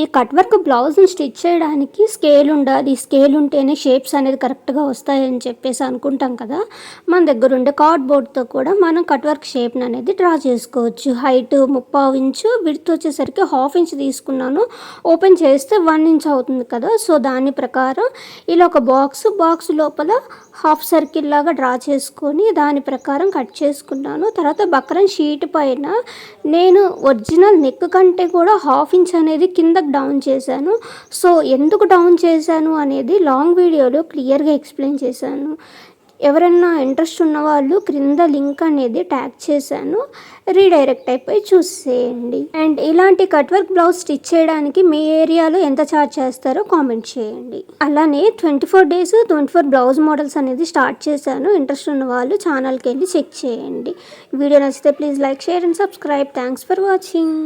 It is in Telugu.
ఈ కట్ వర్క్ బ్లౌజ్ని స్టిచ్ చేయడానికి స్కేల్ ఉండాలి. స్కేల్ ఉంటేనే షేప్స్ అనేది కరెక్ట్గా వస్తాయని చెప్పేసి అనుకుంటాం కదా. మన దగ్గర ఉండే కార్డ్బోర్డ్తో కూడా మనం కట్ వర్క్ షేప్ని అనేది డ్రా చేసుకోవచ్చు. హైట్ ముప్పావు ఇంచు విడ్త్ వచ్చేసరికి హాఫ్ ఇంచ్ తీసుకున్నాను. ఓపెన్ చేస్తే వన్ ఇంచ్ అవుతుంది కదా. సో దాని ప్రకారం ఇలా ఒక బాక్స్ బాక్స్ లోపల హాఫ్ సర్కిల్ లాగా డ్రా చేసుకొని దాని ప్రకారం కట్ చేసుకున్నాను. తర్వాత బక్రం షీట్ పైన నేను ఒరిజినల్ నెక్ కంటే కూడా హాఫ్ ఇంచ్ అనేది కింద వాట్సాప్ డౌన్ చేశాను. సో ఎందుకు డౌన్ చేశాను అనేది లాంగ్ వీడియోలో క్లియర్గా ఎక్స్ప్లెయిన్ చేశాను. ఎవరైనా ఇంట్రెస్ట్ ఉన్న వాళ్ళు క్రింద లింక్ అనేది ట్యాగ్ చేశాను. రీడైరెక్ట్ అయిపోయి చూసేయండి. అండ్ ఇలాంటి కట్ వర్క్ బ్లౌజ్ స్టిచ్ చేయడానికి మీ ఏరియాలో ఎంత ఛార్జ్ చేస్తారో కామెంట్ చేయండి. అలానే twenty four days twenty four blouse models అనేది స్టార్ట్ చేశాను. ఇంట్రెస్ట్ ఉన్న వాళ్ళు ఛానల్కి వెళ్ళి చెక్ చేయండి. వీడియో నచ్చితే please like share and subscribe. Thanks for watching.